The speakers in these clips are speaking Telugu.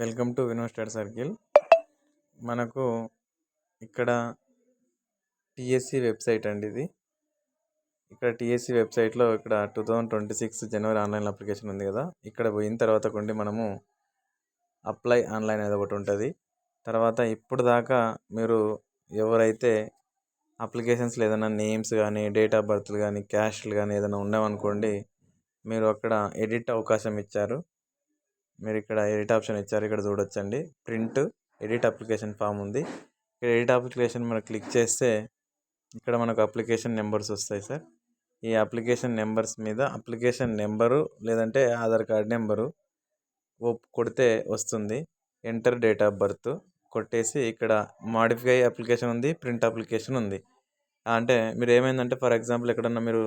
Welcome to Vino star circle. మనకు ఇక్కడ టిఎస్సి వెబ్సైట్ అండి ఇది. ఇక్కడ టిఎస్సి వెబ్సైట్లో ఇక్కడ టూ థౌజండ్ ట్వంటీ సిక్స్ జనవరి ఆన్లైన్ అప్లికేషన్ ఉంది కదా. ఇక్కడ పోయిన తర్వాత కొండి మనము అప్లై ఆన్లైన్ అనేది ఒకటి ఉంటుంది. తర్వాత ఇప్పుడు దాకా మీరు ఎవరైతే అప్లికేషన్స్లో ఏదైనా నేమ్స్ కానీ డేట్ ఆఫ్ బర్త్లు కానీ క్యాష్లు కానీ ఏదైనా ఉన్నామనుకోండి మీరు అక్కడ ఎడిట్ అవకాశం ఇచ్చారు. మీరు ఇక్కడ ఎడిట్ ఆప్షన్ ఇచ్చారు ఇక్కడ చూడొచ్చండి. ప్రింట్ ఎడిట్ అప్లికేషన్ ఫామ్ ఉంది. ఇక్కడ ఎడిట్ అప్లికేషన్ మనం క్లిక్ చేస్తే ఇక్కడ మనకు అప్లికేషన్ నెంబర్స్ వస్తాయి సార్. ఈ అప్లికేషన్ నెంబర్స్ మీద అప్లికేషన్ నెంబరు లేదంటే ఆధార్ కార్డ్ నెంబరు కొడితే వస్తుంది. ఎంటర్ డేట్ ఆఫ్ బర్త్ కొట్టేసి ఇక్కడ మాడిఫై అప్లికేషన్ ఉంది ప్రింట్ అప్లికేషన్ ఉంది. అంటే మీరు ఏమైందంటే ఫర్ ఎగ్జాంపుల్ ఎక్కడన్నా మీరు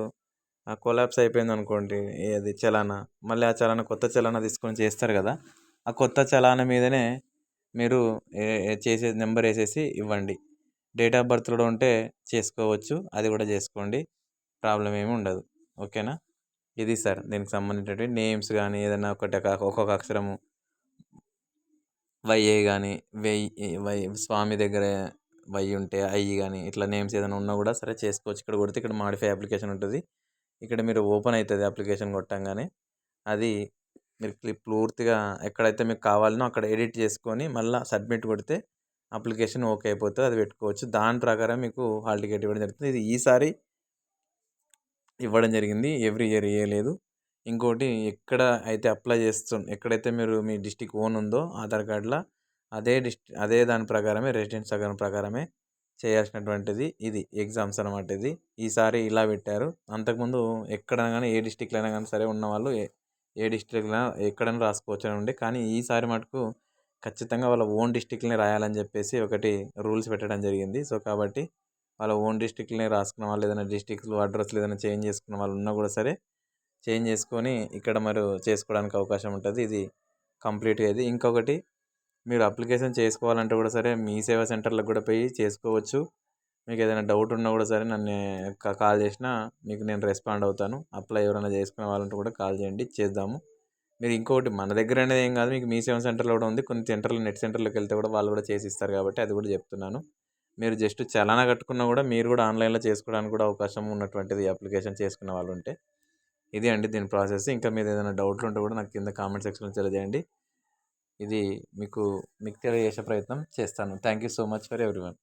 కొలాప్స్ అయిపోయింది అనుకోండి అది చలానా? మళ్ళీ ఆ చలానా కొత్త చలానా తీసుకొని చేస్తారు కదా ఆ కొత్త చలానా మీదనే మీరు చేసే నెంబర్ వేసేసి ఇవ్వండి. డేట్ ఆఫ్ బర్త్ కూడా ఉంటే చేసుకోవచ్చు అది కూడా చేసుకోండి ప్రాబ్లం ఏమి ఉండదు. ఓకేనా? ఇది సార్ దీనికి సంబంధించినటువంటి నేమ్స్ కానీ ఏదైనా ఒకటి ఒక్కొక్క అక్షరము. వైఏ కానీ వెయ్యి వై స్వామి దగ్గర వై ఉంటే అయ్యి కానీ ఇట్లా నేమ్స్ ఏదైనా ఉన్నా కూడా సరే చేసుకోవచ్చు. ఇక్కడ కొడితే ఇక్కడ మాడిఫై అప్లికేషన్ ఉంటుంది. ఇక్కడ మీరు ఓపెన్ అవుతుంది అప్లికేషన్ కొట్టంగానే. అది మీరు క్లిప్ పూర్తిగా ఎక్కడైతే మీకు కావాలనో అక్కడ ఎడిట్ చేసుకొని మళ్ళీ సబ్మిట్ కొడితే అప్లికేషన్ ఓకే అయిపోతుంది అది పెట్టుకోవచ్చు. దాని ప్రకారం మీకు హాల్ టికెట్ ఇవ్వడం జరుగుతుంది. ఇది ఈసారి ఇవ్వడం జరిగింది. ఎవ్రీ ఇయర్ ఇవ్వలేదు ఇంకోటి ఎక్కడ అయితే అప్లై చేస్తు ఎక్కడైతే మీరు మీ డిస్టిక్ ఓన్ ఉందో ఆధార్ కార్డులో అదే డిస్టి అదే దాని ప్రకారమే రెసిడెన్స్ సగం ప్రకారమే చేయాల్సినటువంటిది ఇది ఎగ్జామ్స్ అనమాట ఇది. ఈసారి ఇలా పెట్టారు. అంతకుముందు ఎక్కడైనా కానీ ఏ డిస్టిక్లో అయినా కానీ సరే ఉన్నవాళ్ళు ఏ ఏ డిస్టిక్లో ఎక్కడైనా రాసుకోవచ్చు అని ఉండే. కానీ ఈసారి మటుకు ఖచ్చితంగా వాళ్ళ ఓన్ డిస్టిక్లోనే రాయాలని చెప్పేసి ఒకటి రూల్స్ పెట్టడం జరిగింది. సో కాబట్టి వాళ్ళ ఓన్ డిస్టిక్లోనే రాసుకున్న వాళ్ళు ఏదైనా డిస్టిక్లు అడ్రస్లు ఏదైనా చేంజ్ చేసుకున్న వాళ్ళు ఉన్నా కూడా సరే చేంజ్ చేసుకొని ఇక్కడ మరి చేసుకోవడానికి అవకాశం ఉంటుంది. ఇది కంప్లీట్గా ఇది. ఇంకొకటి మీరు అప్లికేషన్ చేసుకోవాలంటే కూడా సరే మీ సేవా సెంటర్లకు కూడా పోయి చేసుకోవచ్చు. మీకు ఏదైనా డౌట్ ఉన్నా కూడా సరే నన్ను కాల్ చేసినా మీకు నేను రెస్పాండ్ అవుతాను. అప్లై ఎవరైనా చేసుకునే వాళ్ళంటే కూడా కాల్ చేయండి చేద్దాము. మీరు ఇంకొకటి మన దగ్గర అనేది ఏం కాదు మీకు మీ సేవ సెంటర్లో కూడా ఉంది. కొన్ని సెంటర్లు నెట్ సెంటర్లోకి వెళ్తే కూడా వాళ్ళు కూడా చేసి ఇస్తారు కాబట్టి అది కూడా చెప్తున్నాను. మీరు జస్ట్ చలానా కట్టుకున్నా కూడా మీరు కూడా ఆన్లైన్లో చేసుకోవడానికి కూడా అవకాశం ఉన్నటువంటిది అప్లికేషన్ చేసుకునే వాళ్ళు ఉంటే. ఇది అండి దీని ప్రాసెస్. ఇంకా మీరు ఏదైనా డౌట్లు ఉంటే కూడా నాకు కింద కామెంట్ సెక్షన్లో తెలియజేయండి. ఇది మీకు మీకు తెలియజేసే ప్రయత్నం చేస్తాను. Thank you so much for everyone